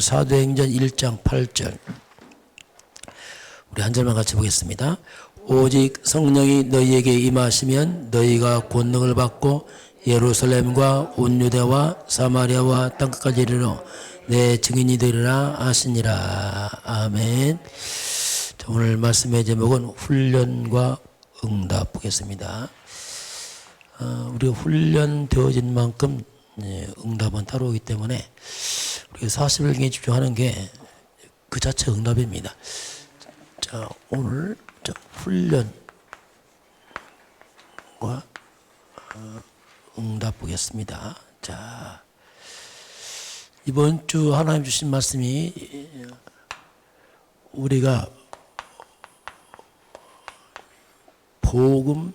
사도행전 1장 8절 우리 한 절만 같이 보겠습니다. 오직 성령이 너희에게 임하시면 너희가 권능을 받고 예루살렘과 온 유대와 사마리아와 땅끝까지 이르러 내 증인이 되리라 하시니라. 아멘. 자, 오늘 말씀의 제목은 훈련과 응답 보겠습니다. 어, 우리가 훈련되어진 만큼 예, 응답은 따로 오기 때문에 우리가 40일경에 집중하는 게 그 자체 응답입니다. 자, 오늘 자, 훈련과 어, 응답 보겠습니다. 자, 이번 주 하나님 주신 말씀이 우리가 복음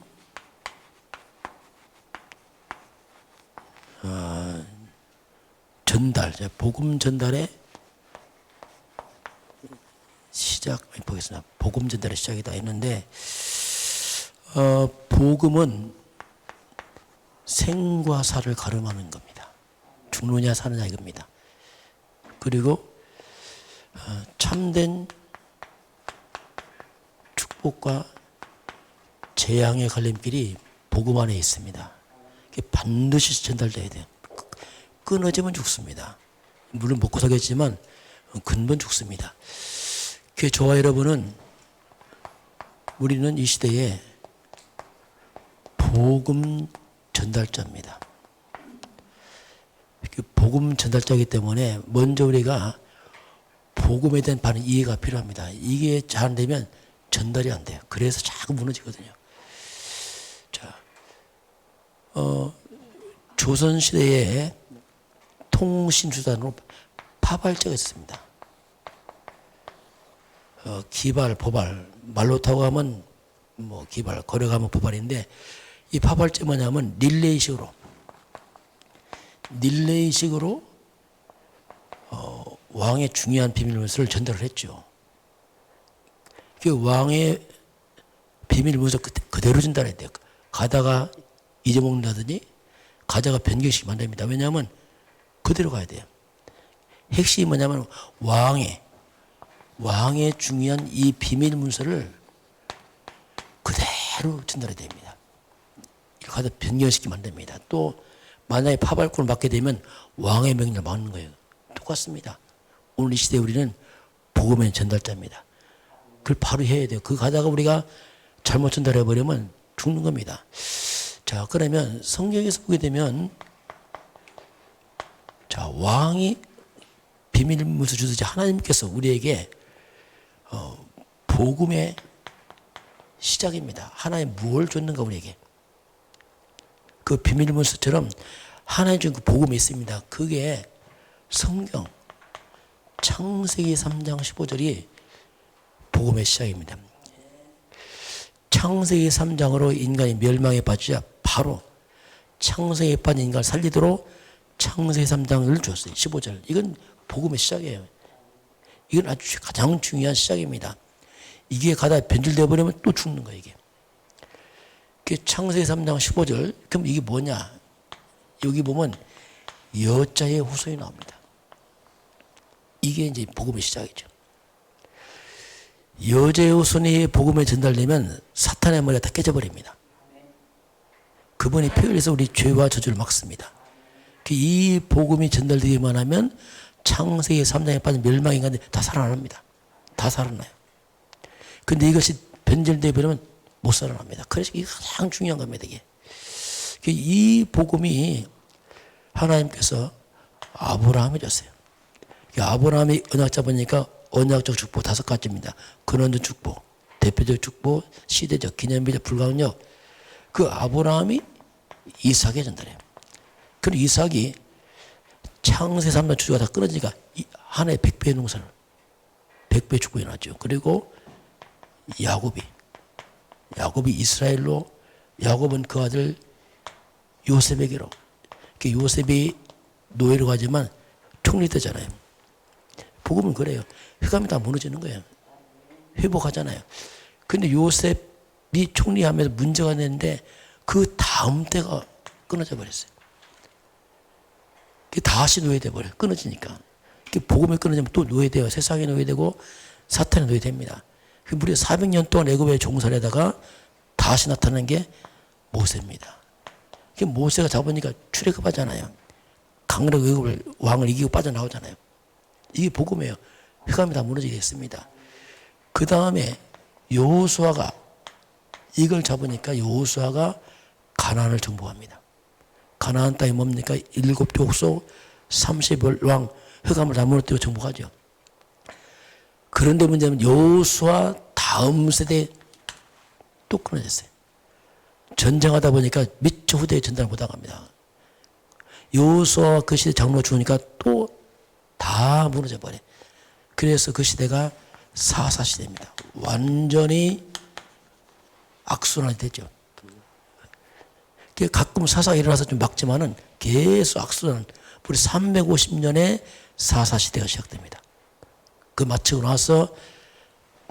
전달, 복음 전달의 시작 보겠습니다. 복음 전달의 시작이다 했는데 어, 복음은 생과 사를 가름하는 겁니다. 죽느냐 사느냐 이겁니다. 그리고 어, 참된 축복과 재앙의 갈림길이 복음 안에 있습니다. 반드시 전달돼야 돼요. 끊어지면 죽습니다. 물론 먹고 살겠지만 근본 죽습니다. 그 저와 여러분은 우리는 이 시대에 복음 전달자입니다. 그 복음 전달자이기 때문에 먼저 우리가 복음에 대한 바른 이해가 필요합니다. 이게 잘 안 되면 전달이 안 돼요. 그래서 자꾸 무너지거든요. 자, 어, 조선 시대에 통신 수단으로 파발제가 있습니다. 어, 기발, 포발, 말로 타고 가면 뭐 기발, 걸어 가면 포발인데 이 파발제 뭐냐면 릴레이식으로 릴레이식으로 어, 왕의 중요한 비밀문서를 전달을 했죠. 그 왕의 비밀문서 그대로 전달해야 돼요. 가다가 잊어먹는다더니 가다가 변경시키면 안 됩니다. 왜냐하면 그대로 가야 돼요. 핵심이 뭐냐면 왕의 왕의 중요한 이 비밀 문서를 그대로 전달해야 됩니다. 이렇게 하다 변경시키면 안 됩니다. 또 만약에 파발꾼을 받게 되면 왕의 명령을 막는 거예요. 똑같습니다. 오늘 이 시대에 우리는 복음의 전달자입니다. 그걸 바로 해야 돼요. 그 가다가 우리가 잘못 전달해 버리면 죽는 겁니다. 자, 그러면 성경에서 보게 되면 자, 왕이 비밀 문서 주듯이 하나님께서 우리에게 어, 복음의 시작입니다. 하나님 무엇을 줬는가 우리에게. 그 비밀 문서처럼 하나님 준그 복음이 있습니다. 그게 성경 창세기 3장 15절이 복음의 시작입니다. 창세기 3장으로 인간이 멸망에 빠지자 바로 창세기에 빠진 인간을 살리도록 창세기 3장을 줬어요. 15절. 이건 복음의 시작이에요. 이건 아주 가장 중요한 시작입니다. 이게 가다 변질되어 버리면 또 죽는 거예요, 이게. 그 창세기 3장 15절. 그럼 이게 뭐냐? 여기 보면 여자의 후손이 나옵니다. 이게 이제 복음의 시작이죠. 여자의 후손이 복음에 전달되면 사탄의 머리가 다 깨져버립니다. 그분이 표현해서 우리 죄와 저주를 막습니다. 그이 복음이 전달되기만 하면 창세기 3장에 빠진 멸망 인간들이 다 살아납니다. 다 살아나요. 근데 이것이 변절되어 버리면 못 살아납니다. 그래서 이게 가장 중요한 겁니다, 이게. 그이 복음이 하나님께서 아브라함에 줬어요. 아브라함이 언약 잡으니까 언약적 축복 다섯 가지입니다. 근원적 축복, 대표적 축복, 시대적, 기념비적, 불가항력. 그 아브라함이 이삭에 전달해요. 그리고 이삭이 창세 3년 주주가 다 끊어지니까 한 해 100배 농사를 100배 축복이 났죠. 그리고 야곱이 야곱이 이스라엘로 야곱은 그 아들 요셉에게로 그 요셉이 노예로 가지만 총리되잖아요. 복음은 그래요. 흑암이 다 무너지는 거예요. 회복하잖아요. 근데 요셉이 총리하면서 문제가 됐는데 그 다음 때가 끊어져 버렸어요. 다시 노예돼 버려. 끊어지니까. 그 복음이 끊어지면 또 노예돼요. 세상에 노예되고 사탄에 노예됩니다. 그 무려 400년 동안 애굽에 종살에다가 다시 나타나는 게 모세입니다. 그 모세가 잡으니까 출애굽하잖아요. 강력 애굽을 왕을 이기고 빠져나오잖아요. 이게 복음이에요. 흑암이 다 무너지게 됐습니다. 그 다음에 여호수아가 이걸 잡으니까 여호수아가 가나안을 정복합니다. 가나안 땅이 뭡니까? 일곱 족속 30을 왕 흑암을 다 무너뜨리고 정복하죠. 그런데 문제는 여호수아 다음 세대 또 끊어졌어요. 전쟁하다 보니까 미처 후대에 전달을 못하갑니다. 여호수아와 그 시대 장로가 죽으니까 또 다 무너져 버려. 그래서 그 시대가 사사 시대입니다. 완전히 악순환이 되죠. 가끔 사사가 일어나서 좀 막지만은 계속 악순환. 우리 350년에 사사 시대가 시작됩니다. 그 마치고 나서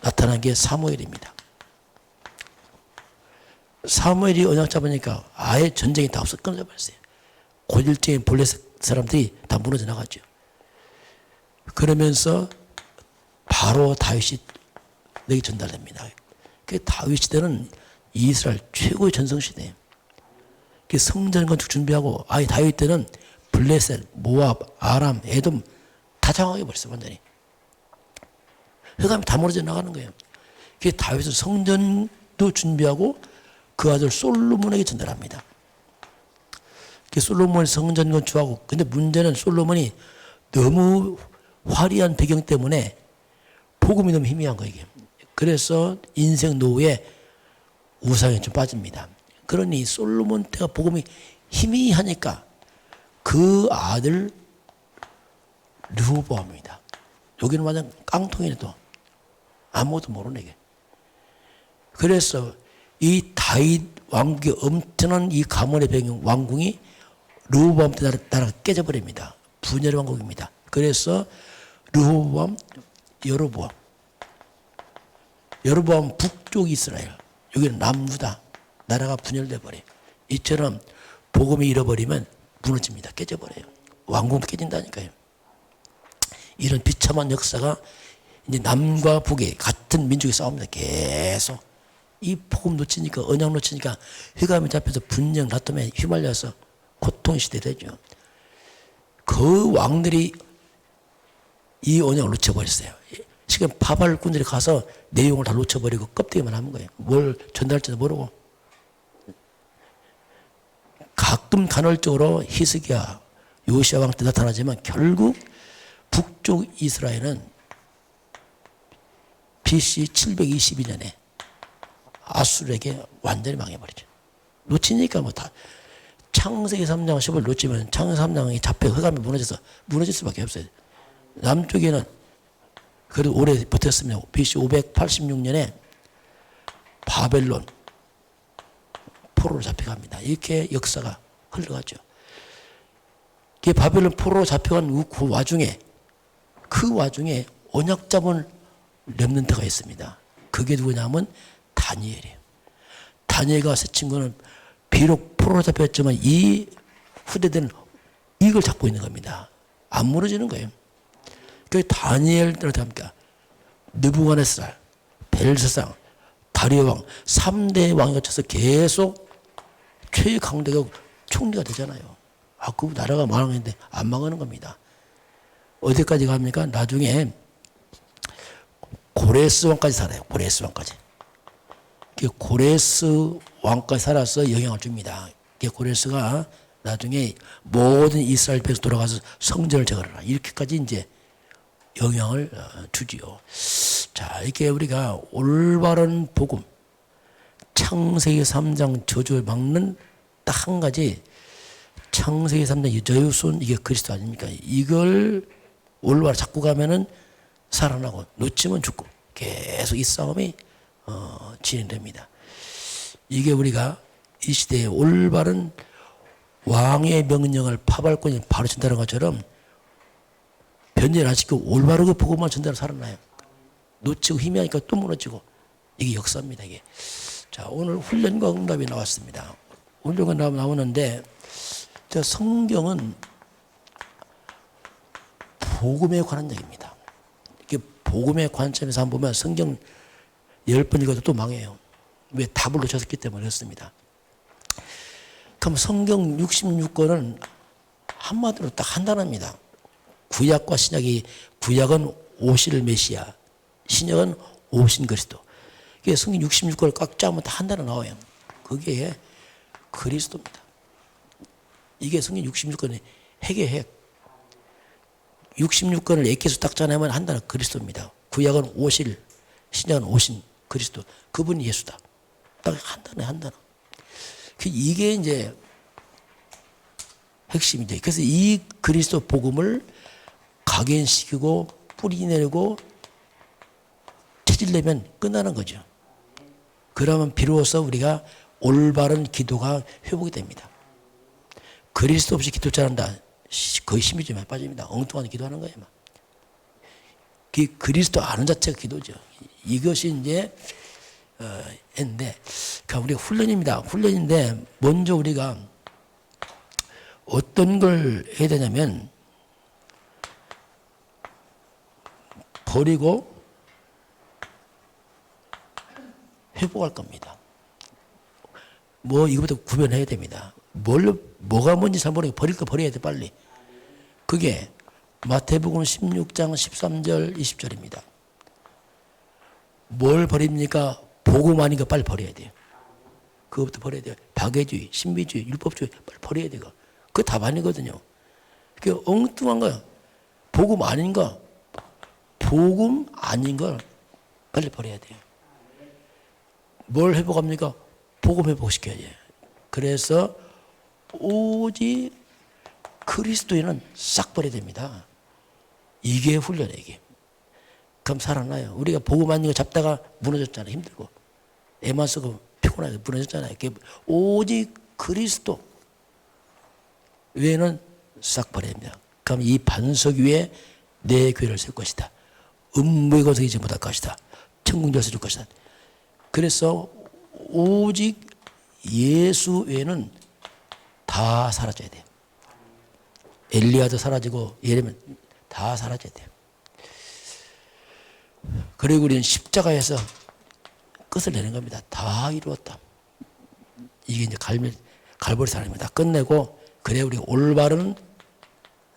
나타난 게 사무엘입니다. 사무엘이 언약 잡으니까 아예 전쟁이 다 없어 끊어져 버렸어요. 고질적인 본래 사람들이 다 무너져 나갔죠. 그러면서 바로 다윗이 내게 전달됩니다. 그 다윗 시대는 이스라엘 최고의 전성 시대예요. 그 성전 건축 준비하고 아예 다윗 때는 블레셋, 모압, 아람, 에돔 다 장악해 버렸어 완전히. 흑암이 다 무너져 나가는 거예요. 그 다윗은 성전도 준비하고 그 아들 솔로몬에게 전달합니다. 그 솔로몬이 성전 건축하고 근데 문제는 솔로몬이 너무 화려한 배경 때문에 복음이 너무 희미한 거예요. 이게. 그래서 인생 노후에 우상에 좀 빠집니다. 그러니 솔로몬 때가 복음이 희미하니까 그 아들 르호보암입니다. 여기는 완전 깡통이네 또 아무것도 모르네 이게. 그래서 이 다윗 왕국의 엄청난 이 가문의 배경 왕궁이 르호보암 때 나라가 깨져버립니다. 분열의 왕국입니다. 그래서 르호보암, 여로보암. 여로보암 북쪽 이스라엘. 여기는 남부다. 나라가 분열돼 버려. 이처럼 복음이 잃어버리면 무너집니다. 깨져버려요. 왕국도 깨진다니까요. 이런 비참한 역사가 이제 남과 북의 같은 민족이 싸웁니다. 계속. 이 복음 놓치니까, 언약 놓치니까 휘감이 잡혀서 분쟁, 다툼에 휘말려서 고통 시대 되죠. 그 왕들이 이 언약을 놓쳐버렸어요. 지금 파발꾼들이 가서 내용을 다 놓쳐버리고 껍데기만 하는 거예요. 뭘 전달할지도 모르고. 가끔 간헐적으로 히스기야, 요시아 왕 때 나타나지만 결국 북쪽 이스라엘은 BC 722년에 아수르에게 완전히 망해버리죠. 놓치니까 뭐 다 창세기 3장 10을 놓치면 창세기 3장이 잡혀 흑암이 무너져서 무너질 수밖에 없어요. 남쪽에는 그래도 오래 버텼습니다. BC 586년에 바벨론 포로로 잡혀갑니다. 이렇게 역사가 흘러가죠. 그 바벨론 포로로 잡혀간 그 와중에 그 와중에 언약 잡은 렘넌트가 있습니다. 그게 누구냐면 다니엘이에요. 다니엘과 세 친구는 비록 포로로 잡혔지만 이 후대들은 이걸 잡고 있는 겁니다. 안 무너지는 거예요. 그 다니엘을 합니까? 느부갓네살, 벨사상, 다리오 왕, 3대 왕이 거쳐서 계속 최강대가 총리가 되잖아요. 아, 그 나라가 망하는데 안 망하는 겁니다. 어디까지 갑니까? 나중에 고레스 왕까지 살아요. 고레스 왕까지. 그 고레스 왕까지 살아서 영향을 줍니다. 그 고레스가 나중에 모든 이스라엘 백성 돌아가서 성전을 제거하라. 이렇게까지 이제 영향을 어, 주지요. 자, 이렇게 우리가 올바른 복음, 창세기 3장 저주를 막는 딱 한 가지, 창세기 3장 여유순 이게 그리스도 아닙니까? 이걸 올바로 잡고 가면은 살아나고 놓치면 죽고 계속 이 싸움이 어, 진행됩니다. 이게 우리가 이 시대의 올바른 왕의 명령을 파발꾼이 바로 전달한 것처럼 변절 안 시키고 올바르게 복음만 전달을 살아나요. 놓치고 희미하니까 또 무너지고 이게 역사입니다. 이게 자 오늘 훈련과 응답이 나왔습니다. 훈련과 응답 나오는데 저 성경은 복음에 관한 얘기입니다. 이게 복음의 관점에서 한번 보면 성경 열 번 읽어도 또 망해요. 왜 답을 놓쳤기 때문에 그렇습니다. 그럼 성경 66권은 한마디로 딱 한 단어입니다. 구약과 신약이 구약은 오실 메시아, 신약은 오신 그리스도. 이게 성경 66권을 꽉 짜면 다한 단어 나와요. 그게 그리스도입니다. 이게 성경 66권의 핵의 핵. 66권을 액기수 딱 짜내면 한 단어 그리스도입니다. 구약은 오실, 신약은 오신 그리스도. 그분이 예수다. 딱 한 단어 한 단어. 그 이게 이제 핵심이죠. 그래서 이 그리스도 복음을 각인시키고 뿌리내고 체질내면 끝나는 거죠. 그러면 비로소 우리가 올바른 기도가 회복이 됩니다. 그리스도 없이 기도 잘한다. 거의 좀 빠집니다. 엉뚱한 기도하는 거예요. 막. 그 그리스도 아는 자체가 기도죠. 이것이 이제 어, 인데, 그러니까 우리 훈련입니다. 훈련인데 먼저 우리가 어떤 걸 해야 되냐면 버리고 회복할 겁니다. 뭐 이거부터 구별해야 됩니다. 뭘 뭐가 뭔지 잘 모르게 버릴 거 버려야 돼 빨리. 그게 마태복음 16장 13절 20절입니다. 뭘 버립니까? 아닌 거 빨리 버려야 돼요. 그것부터 버려야 돼요. 박애주의, 신비주의, 율법주의 빨리 버려야 돼요. 그거 답 아니거든요. 그게 엉뚱한 거야. 복음 아닌 거, 복음 아닌 걸 빨리 버려야 돼요. 뭘 회복합니까? 복음 회복시켜야지. 그래서 오직 그리스도인은 싹 버려야 됩니다. 이게 훈련이에요, 이게. 그럼 살아나요. 우리가 복음 거 잡다가 무너졌잖아요. 힘들고. 애만 쓰고 피곤하게 무너졌잖아요. 오직 그리스도 외에는 싹 버려야 됩니다. 그럼 이 반석 위에 내 교회를 세울 것이다. 음부의 것을 이지 못할 것이다. 천국 열쇠 줄 것이다. 그래서 오직 예수 외에는 다 사라져야 돼요. 엘리야도 사라지고 예레미야 다 사라져야 돼요. 그리고 우리는 십자가에서 끝을 내는 겁니다. 다 이루었다. 이게 이제 갈멜, 갈보리 사람입니다. 끝내고 그래 우리 올바른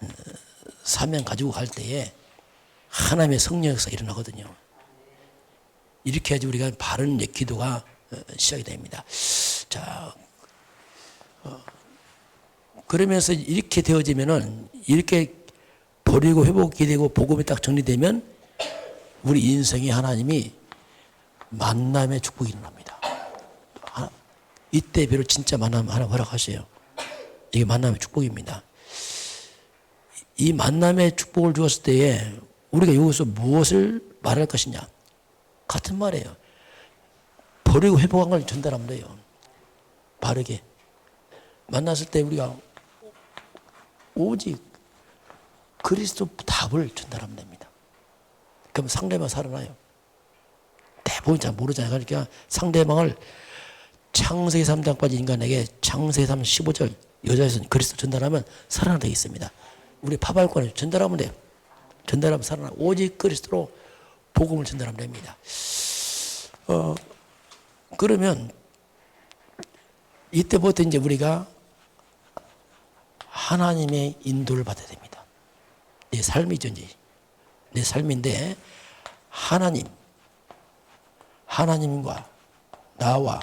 어, 사명 가지고 갈 때에 하나님의 성령 역사 일어나거든요. 이렇게 해야지 우리가 바른 기도가 어, 시작이 됩니다. 자, 어, 그러면서 이렇게 되어지면은 이렇게 버리고 회복이 되고 복음이 딱 정리되면 우리 인생이 하나님이 만남의 축복이 일어납니다. 이때 비로 진짜 만남 하나 허락하세요. 이게 만남의 축복입니다. 이 만남의 축복을 주었을 때에 우리가 여기서 무엇을 말할 것이냐? 같은 말이에요. 버리고 회복한 걸 전달하면 돼요. 바르게. 만났을 때 우리가 오직 그리스도 답을 전달하면 됩니다. 그럼 상대방 살아나요. 대부분 잘 모르잖아요. 그러니까 상대방을 창세기 3장까지 인간에게 창세기 3 15절 여자에서는 그리스도 전달하면 살아나게 있습니다. 우리 파발권을 전달하면 돼요. 전달하면 살아나. 오직 그리스도로 복음을 전달하면 됩니다. 어, 그러면 이때부터 이제 우리가 하나님의 인도를 받아야 됩니다. 내 삶이죠, 이제. 내 삶인데, 하나님, 하나님과 나와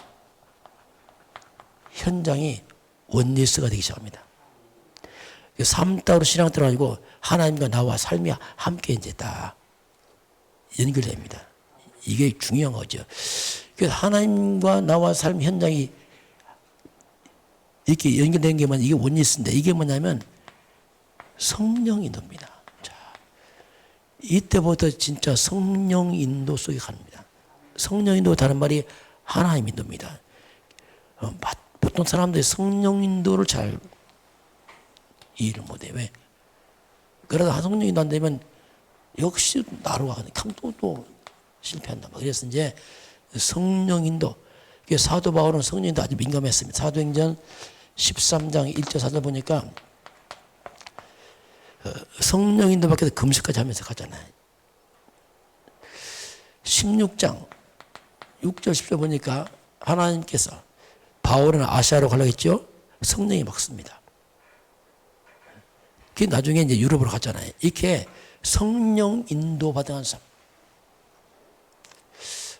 현장이 원리스가 되기 시작합니다. 삶 따로 신앙 따로 아니고 하나님과 나와 삶이 함께 이제 다 연결됩니다. 이게 중요한 거죠. 그래서 하나님과 나와 삶 현장이 이렇게 연결된 게만 이게 원리스인데 이게 뭐냐면 성령 인도입니다. 자, 이때부터 진짜 성령 인도 속에 갑니다. 성령 인도 다른 말이 하나님 인도입니다. 어, 보통 사람들이 성령 인도를 잘 이해를 못해. 왜? 그러다 성령 인도 안 되면 역시 나로 가거든. 감도 또 실패한다. 그래서 이제 성령 인도. 사도 바울은 성령 인도 아주 민감했습니다. 사도행전 13장 1절 4절 보니까 어, 성령인도 밖에서 금식까지 하면서 가잖아요. 16장 6절 10절 보니까 하나님께서 바울은 아시아로 가려고 했죠. 성령이 막습니다. 그 나중에 이제 유럽으로 갔잖아요. 이렇게 성령 인도 받은 사람.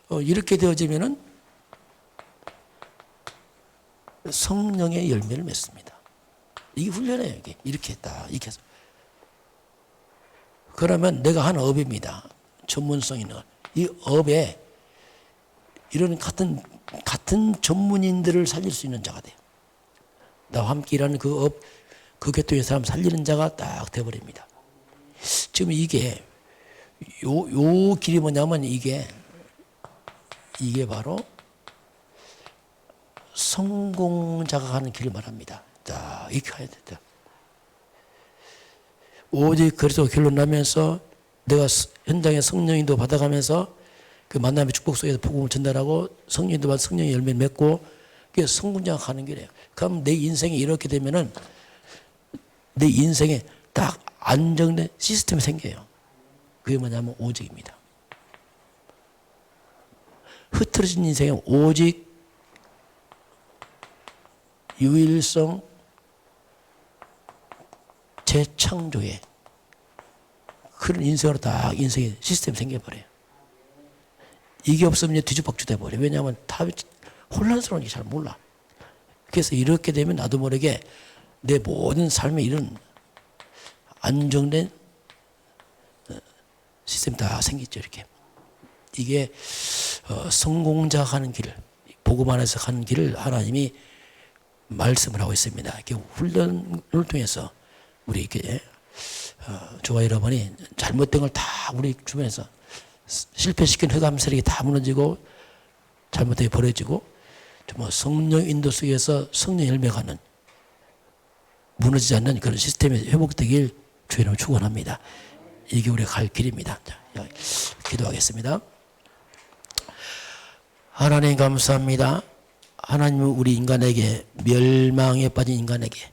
어, 이렇게 되어지면은 성령의 열매를 맺습니다. 이게 훈련이에요. 이게 이렇게 했다. 이렇게 해서. 그러면 내가 한 업입니다. 전문성 있는 것. 이 업에 이런 같은 같은 전문인들을 살릴 수 있는 자가 돼요. 나와 함께 일하는 그 업, 그 계통의 사람 살리는 자가 딱 돼버립니다. 지금 이게 요, 요 길이 뭐냐면 이게 이게 바로 성공자가 가는 길을 말합니다. 자, 이렇게 가야 된다. 오직 그리스도 결론 나면서 내가 스- 현장에 성령인도 받아가면서 그 만남의 축복 속에서 복음을 전달하고 성령인도 받아 성령의 열매를 맺고 그게 성공자가 가는 길이에요. 그럼 내 인생이 이렇게 되면은 내 인생에 딱 안정된 시스템이 생겨요. 그게 뭐냐면 오직입니다. 흐트러진 인생에 오직 유일성 재창조의 그런 인생으로 딱 인생의 시스템이 생겨버려요. 이게 없으면 뒤죽박죽 돼버려요. 왜냐하면 다 혼란스러운 게 잘 몰라. 그래서 이렇게 되면 나도 모르게 내 모든 삶에 이런 안정된 어, 시스템 다 생기죠. 이렇게. 이게 어, 성공자 가는 길, 복음 안에서 가는 길을 하나님이 말씀을 하고 있습니다. 이렇게 훈련을 통해서 우리 이렇게 어, 저와 여러분이 잘못된 걸 다 우리 주변에서 실패시킨 흑암 세력이 다 무너지고 잘못되게 버려지고 정말 성령 인도 속에서 성령 열매가는 무너지지 않는 그런 시스템이 회복되길 주의로 축원합니다. 이게 우리가 갈 길입니다. 자, 기도하겠습니다. 하나님 감사합니다. 하나님은 우리 인간에게 멸망에 빠진 인간에게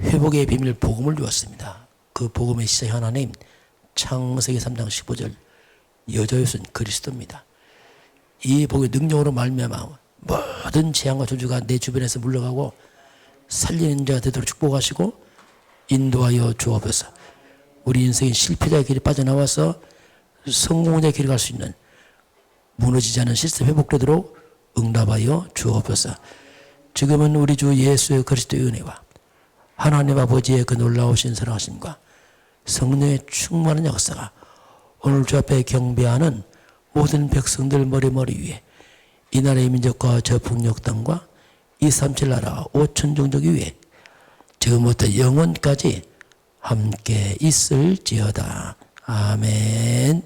회복의 비밀 복음을 주었습니다. 그 복음의 시작 하나님 창세기 3장 15절 여자였은 그리스도입니다. 이 복의 능력으로 말미암아 모든 재앙과 저주가 내 주변에서 물러가고 살리는 자가 되도록 축복하시고 인도하여 주옵소서. 우리 인생의 실패자의 길이 빠져나와서 성공자의 길을 갈 수 있는 무너지지 않은 시스템 회복되도록 응답하여 주옵소서. 지금은 우리 주 예수의 그리스도의 은혜와 하나님 아버지의 그 놀라우신 사랑하심과 성령의 충만한 역사가 오늘 주 앞에 경배하는 모든 백성들 머리머리 위에 이 나라의 민족과 저 북녘 땅과 이 삼칠 나라 오천 종족 위에 지금부터 영원까지 함께 있을지어다. 아멘.